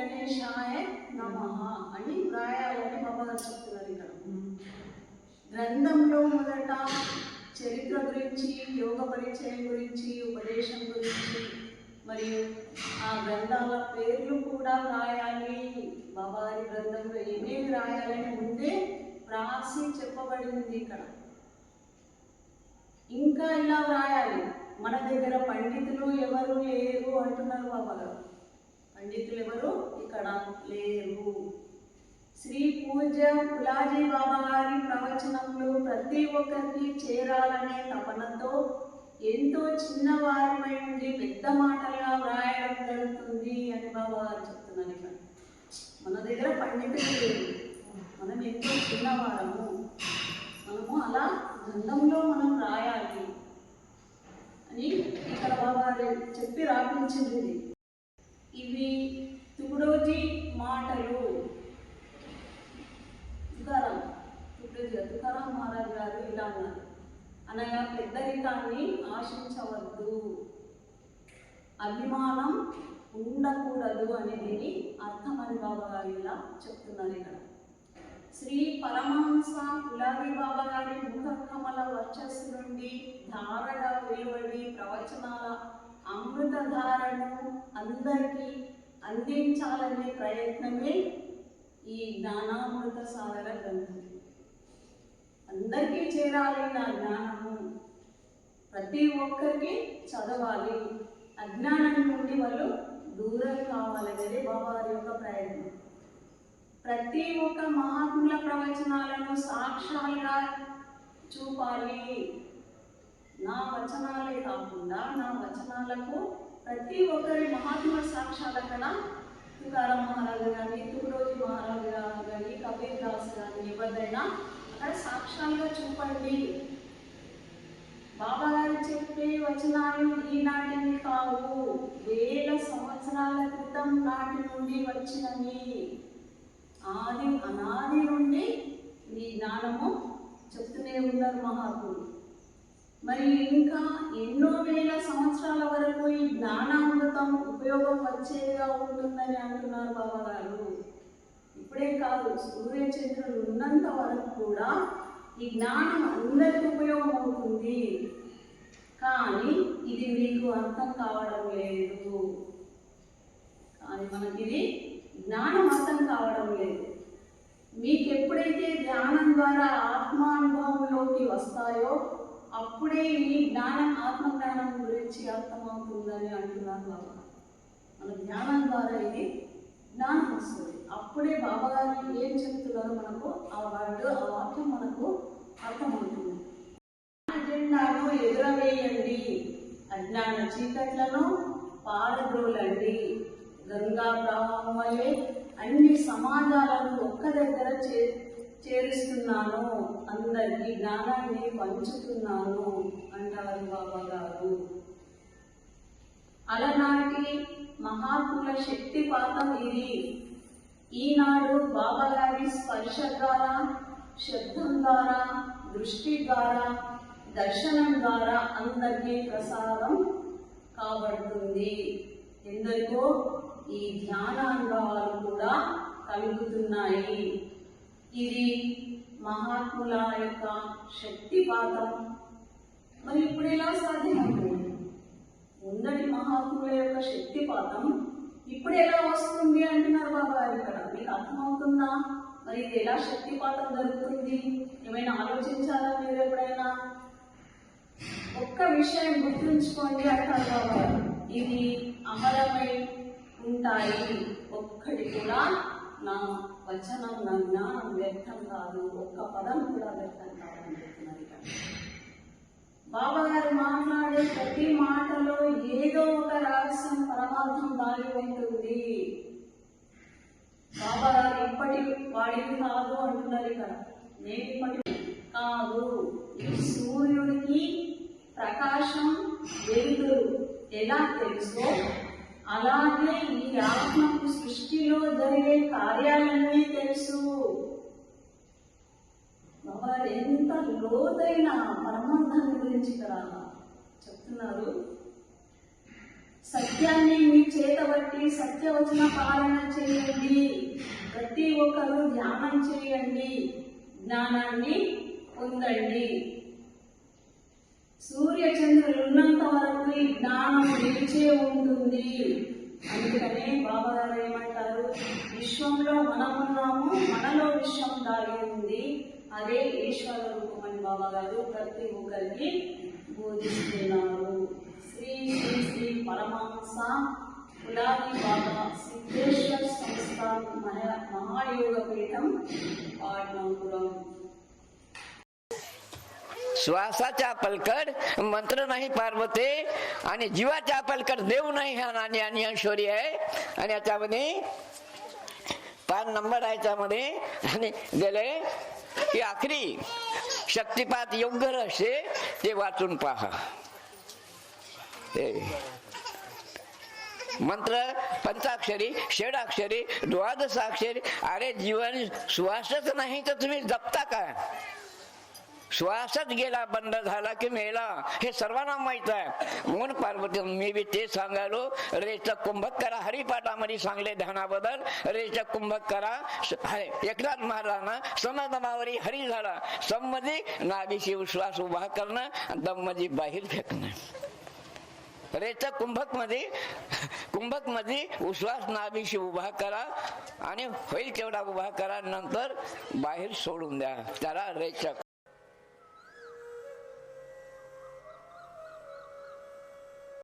గణేశాయ నమ అని వ్రాయాలని బాబా గారు చెప్తున్నారు ఇక్కడ. గ్రంథంలో మొదట చరిత్ర గురించి యోగ పరిచయం గురించి ఉపదేశం గురించి మరియు ఆ గ్రంథాల పేర్లు కూడా రాయాలి. బాబాగారి గ్రంథంలో ఏమేమి రాయాలని ముందే రాసి చెప్పబడింది ఇక్కడ. ఇంకా ఇలా వ్రాయాలి మన దగ్గర పండితులు ఎవరు లేరు అంటున్నారు బాబా గారు. పండితులు ఎవరు ఇక్కడ లేరు. శ్రీ పూజ కులాజీ బాబా గారి ప్రవచనంలో ప్రతి ఒక్కరికి చేరాలనే తపనతో ఎంతో చిన్నవారిపై ఉండి పెద్ద మాటలుగా వ్రాయడం జరుగుతుంది అని బాబా గారు చెప్తున్నారు ఇక్కడ. మన దగ్గర పండితులు లేరు. మనం ఎంతో చిన్నవారము. మనము అలా గ్రంథంలో మనం రాయాలి అని ఇక్కడ బాబా చెప్పి రాపించింది. తుగుడోజీ మాటలు. తుకారాం తుగుడోజీ తుకారాం మహారాజ్ గారు ఇలా ఉన్నారు. అనగా పెద్దరికాన్ని ఆశించవద్దు. అభిమానం ఉండకూడదు అనేది అర్థమని అని బాబా గారు ఇలా చెప్తున్నారు ఇక్కడ. శ్రీ పరమహంస గులాబీ బాబా గారి ముఖకమల వర్చస్సు నుండి ధారగా వెలువడి ప్రవచనాల అమృతధారను అందరికీ అందించాలనే ప్రయత్నమే ఈ జ్ఞానామృత సాగర గ్రంథం. అందరికీ చేరాలి నా జ్ఞానము. ప్రతి ఒక్కరికి చదవాలి. అజ్ఞానం నుండి వాళ్ళు దూరం కావాలనేది బాబావారి యొక్క ప్రయత్నం. ప్రతి ఒక్క మహాత్ముల ప్రవచనాలను సాక్ష్యాలుగా చూపాలి. నా వచనాలే కాకుండా నా వచనాలకు ప్రతి ఒక్కరి మహాత్ముల సాక్షాల కన్నా తుకారాం మహారాజు కానీ తుగురోజు మహారాజు గారు కానీ కబీర్ దాస్ కానీ ఎవరిదైనా అక్కడ సాక్ష్యాలుగా చూపండి. బాబా గారు చెప్పే వచనాలు ఈనాటివి కావు. వేల సంవత్సరాల క్రితం నాటి నుండి వచ్చినవి. ఆది అనాది నుండి ఈ జ్ఞానము చెప్తూనే ఉన్నారు మహాత్ములు. మరి ఇంకా ఎన్నో వేల సంవత్సరాల వరకు ఈ జ్ఞానామృతం ఉపయోగం వచ్చేదిగా ఉంటుందని అంటున్నారు బాబాగారు ఇప్పుడే కాదు సూర్యచంద్రులు ఉన్నంత వరకు కూడా ఈ జ్ఞానం అందరికీ ఉపయోగం అవుతుంది. కానీ ఇది మీకు అర్థం కావడం లేదు. కానీ మనకి ఇది జ్ఞానం అర్థం కావడం లేదు. మీకు ఎప్పుడైతే ధ్యానం ద్వారా ఆత్మానుభవంలోకి వస్తాయో అప్పుడే ఈ జ్ఞానం ఆత్మజ్ఞానం గురించి అర్థమవుతుందని అంటున్నారు బాబా. మన జ్ఞానం ద్వారా ఇది జ్ఞానం వస్తుంది. అప్పుడే బాబా గారు ఏం చెప్తున్నారో మనకు? ఆ వర్డ్ ఆ వాక్యం మనకు అర్థమవుతుంది. అజెండాను ఎదురవేయండి అజ్ఞాన చీకట్లను పారద్రోలండి. గంగా ప్రవాహం వల్లే అన్ని సమాజాలను ఒక్క దగ్గర చే చేరుస్తున్నాను అందరికీ జ్ఞానాన్ని పంచుతున్నాను అంటారు బాబా గారు. అలనాటి మహాత్ముల శక్తిపాతం ఇది. ఈనాడు బాబా గారి స్పర్శ ద్వారా శబ్దం ద్వారా దృష్టి ద్వారా దర్శనం ద్వారా అందరికీ ప్రసారం కాబడుతుంది. ఎందరికో ఈ ధ్యానానుభవాలు కూడా కలుగుతున్నాయి. ఇది మహాత్ముల యొక్క శక్తిపాతం మరి ఇప్పుడు ఎలా సాధ్యమవుతుంది ముందటి మహాత్ముల యొక్క శక్తిపాతం ఇప్పుడు ఎలా వస్తుంది అంటున్నారు బాబా గారు ఇక్కడ? మీకు అర్థమవుతుందా? మరి ఇది ఎలా శక్తిపాతం జరుగుతుంది? ఏమైనా ఆలోచించారా మీరు ఎప్పుడైనా? ఒక్క విషయం గుర్తుంచుకోండి అంటారు బాబా. ఇది అమరమై ఉంటాయి. ఒక్కటి కూడా నా వచనం నా జ్ఞానం వ్యర్థం కాదు ఒక్క పదం కూడా వ్యర్థం కాదని చెప్తున్నారు బాబా గారు మాట్లాడే ప్రతి మాటలో ఏదో ఒక రహస్యం పరమార్థం దాగి ఉంటుంది బాబా గారు ఇప్పటి వాడికి కాదు అంటున్నారు ఇక్కడ. నేను ఇప్పటి కాదు. సూర్యుడికి ప్రకాశం వెలుగు ఎలా తెలుసో? అలాగే ఈ ఆత్మకు సృష్టిలో జరిగే కార్యాలు తెలుసు బాబా ఎంత లోతైన పరమార్థాన్ని గురించి ఇక్కడ చెప్తున్నారు. సత్యాన్ని మీ చేతబట్టి సత్యవచన పాలన చేయండి. ప్రతి ఒక్కరూ ధ్యానం చేయండి. జ్ఞానాన్ని పొందండి. సూర్యచంద్రులు ఉన్నంత వరకు ఈ జ్ఞానం నిలిచే ఉంటుంది. అందుకనే బాబా గారు ఏమంటారు? విశ్వంలో మనం ఉన్నాము మనలో విశ్వం దాగి ఉంది. అదే ఈశ్వర రూపం అని బాబా గారు ప్రతి ఒక్కరికి బోధిస్తున్నారు శ్రీ శ్రీ శ్రీ పరమహంస గులాబీ బాబా సిద్ధేశ్వర సంస్థాన్ మహా మహాయోగ పీఠం పాట్నంపురం श्वासाच्या पलकड मंत्र नाही पार्वते आणि जीवाच्या पलकड देव नाही हा नाणी आणि ऐश्वरी आहे आणि याच्यामध्ये पाच नंबर आहे याच्यामध्ये आणि गेले की आखरी शक्तिपात योग्य रहस्य ते वाचून पहा. मंत्र पंचाक्षरी षडाक्षरी द्वादशाक्षरी अरे जीवन सुवासच नाही तर तुम्ही जपता का? श्वासच गेला बंद झाला की मेला हे सर्वांना माहीत आहे. म्हणून पार्वती मी बी ते सांगायलो रेचक कुंभक करा हरिपाठामध्ये सांगले ध्यानाबद्दल रेचक कुंभक करा एकनाथ महाराजांना समदमावरी हरी झाला. सममध्ये नाभीशी विश्वास उभा करणं दममध्ये बाहेर फेकणं. रेचक कुंभकमध्ये कुंभकमध्ये उश्वास नाभीशी उभा करा आणि होईल तेवढा उभा करा नंतर बाहेर सोडून द्या. त्याला रेचक